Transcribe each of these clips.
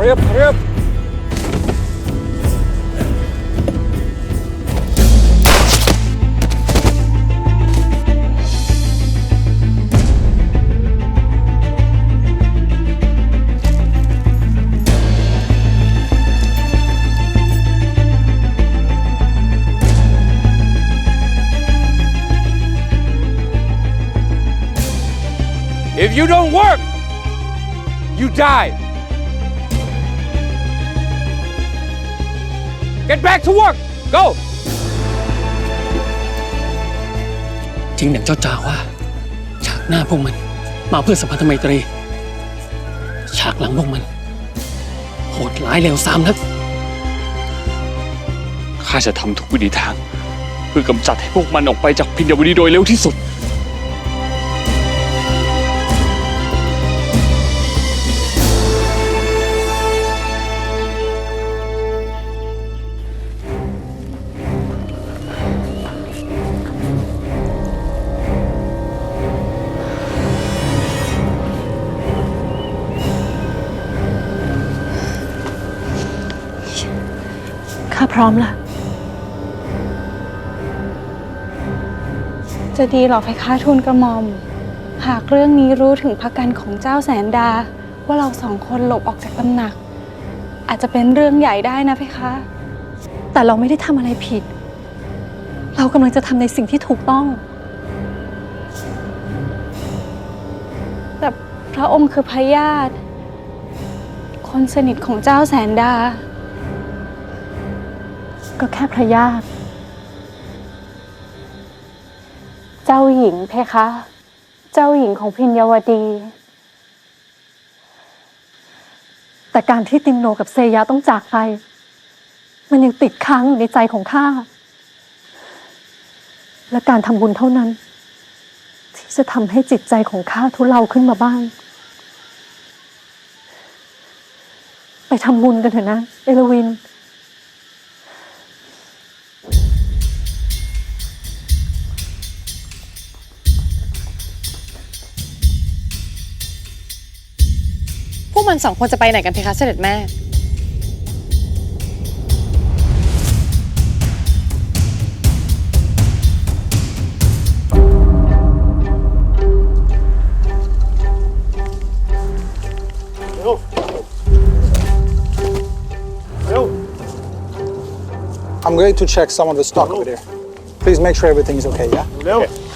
Hurry up. If you don't work, you die. Get back to work. Go. จริงอย่างเจ้าจ่าว่า ฉากหน้าพวกมัน มาเพื่อสัมพันธไมตรี ฉากหลังพวกมัน โหดร้ายเร็วซ้ำนัก ข้าจะทำทุกวิถีทาง เพื่อกำจัดให้พวกมันออกไปจากพินยาวดีโดยเร็วที่สุด พร้อมละจะดีหรอเพคะทูลกระหม่อม หากเรื่องนี้รู้ถึงพระกันของเจ้าแสนดา ว่าเราสองคนหลบออกจากตำหนัก อาจจะเป็นเรื่องใหญ่ได้นะเพคะ แต่เราไม่ได้ทำอะไรผิด เรากำลังจะทำในสิ่งที่ถูกต้อง แต่พระองค์คือพระญาติ คนสนิทของเจ้าแสนดา ก็แค่พระญาติเจ้าหญิงเพคะ เจ้าหญิงของพิญญาวดี แต่การที่ตินโนกับเซยาต้องจากไป มันยังติดค้างอยู่ในใจของข้า และการทำบุญเท่านั้น ที่จะทำให้จิตใจของข้าทุเลาขึ้นมาบ้าง ไปทำบุญกันเถอะนะ เอลวิน สองคนจะไปไหนกันเพคะเสด็จแม่ I'm going to check some of the stock over there. Please make sure everything is okay, yeah? หรือ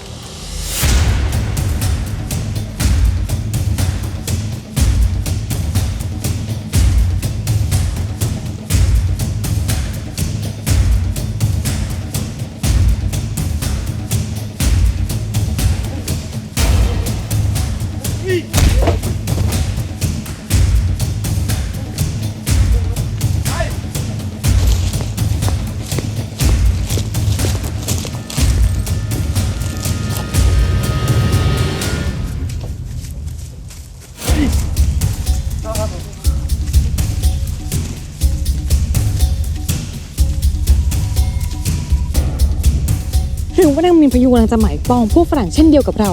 ว่านางมินพยูกำลังจะหมายปองพวกฝรั่งเช่นเดียวกับเรา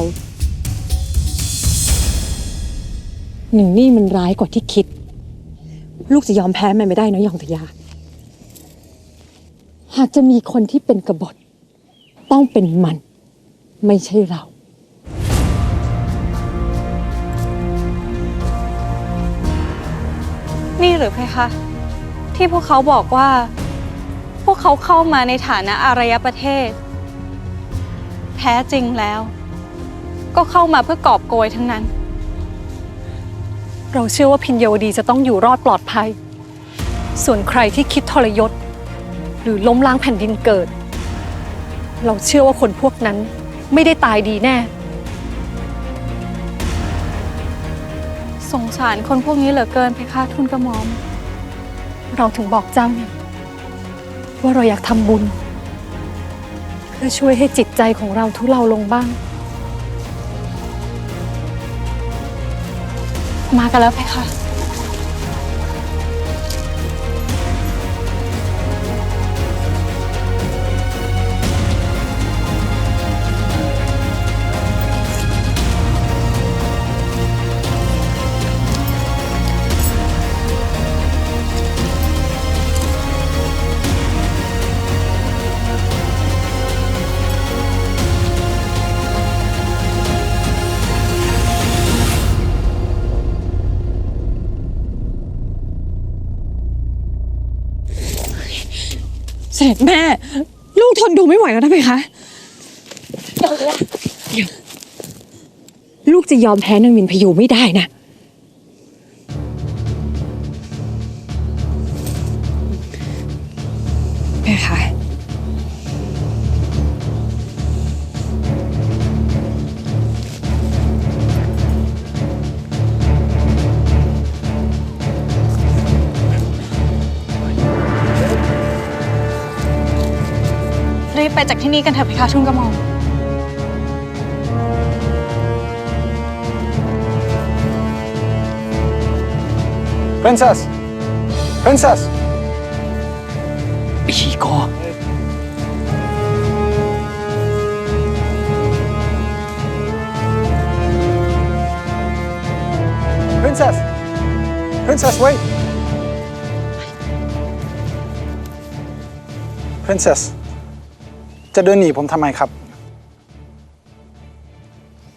หนึ่งนี่มันร้ายกว่าที่คิด ลูกจะยอมแพ้มันไม่ได้นะยองทยา หากจะมีคนที่เป็นกบฏ ต้องเป็นมัน ไม่ใช่เรานี่หรือเพคะ ที่พวกเขาบอกว่า พวกเขาเข้ามาในฐานะอารยประเทศ แท้จริงแล้ว ก็เข้ามาเพื่อกอบโกยทั้งนั้น เราเชื่อว่าพิญญาวดีจะต้องอยู่รอดปลอดภัย ส่วนใครที่คิดทรยศ หรือล้มล้างแผ่นดินเกิด เราเชื่อว่าคนพวกนั้นไม่ได้ตายดีแน่ สงสารคนพวกนี้เหลือเกินเพคะทุนกระหม่อม เราถึงบอกเจ้าไงว่าเราอยากทำบุญเพื่อช่วยให้จิตใจของเราทุเลาลงบ้าง มากันแล้วเพคะ ด็จแม่ ลูกทนดูไม่ไหวแล้วนะเพคะ ลูกจะยอมแพ้นางมินพยูไม่ได้นะเพคะ บไปจากที่นี่กันเถอะเพคะชุนกระหม่อม Princess! Princess! ไอ้ขี้กอ Princess! Princess, wait! Princess จะเดินหนีผมทำไมครับ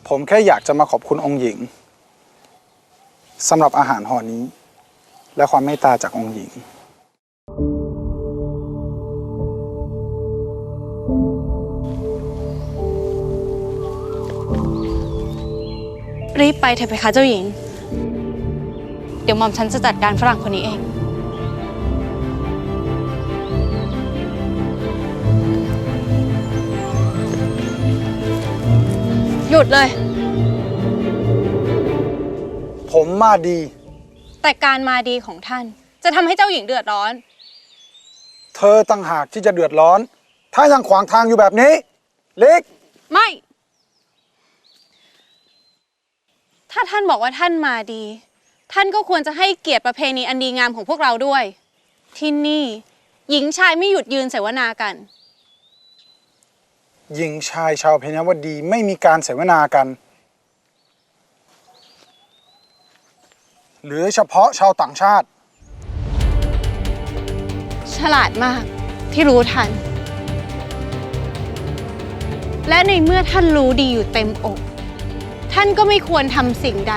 ผมแค่อยากจะมาขอบคุณองค์หญิงสำหรับอาหารห่อนี้ และความเมตตาจากองค์หญิง รีบไปเถอะเพคะเจ้าหญิง เดี๋ยวหม่อมฉันจะจัดการฝรั่งคนนี้เอง หยุดเลย ผมมาดี แต่การมาดีของท่าน จะทำให้เจ้าหญิงเดือดร้อน เธอตั้งหากที่จะเดือดร้อน ถ้ายังขวางทางอยู่แบบนี้ เล็ก ไม่ ถ้าท่านบอกว่าท่านมาดี ท่านก็ควรจะให้เกียรติประเพณีอันดีงามของพวกเราด้วย ที่นี่ หญิงชายไม่หยุดยืนเสวนากัน หญิงชายชาวเพญวดีไม่มีการเสวนากัน หรือเฉพาะชาวต่างชาติ ฉลาดมากที่รู้ทัน และในเมื่อท่านรู้ดีอยู่เต็มอก ท่านก็ไม่ควรทำสิ่งใด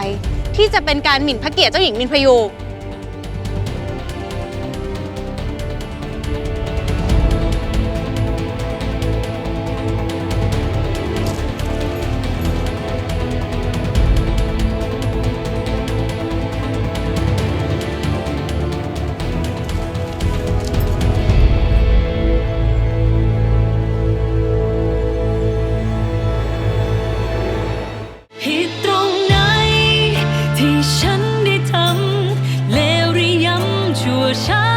ที่จะเป็นการหมิ่นพระเกียรติเจ้าหญิงมินพยูำชั่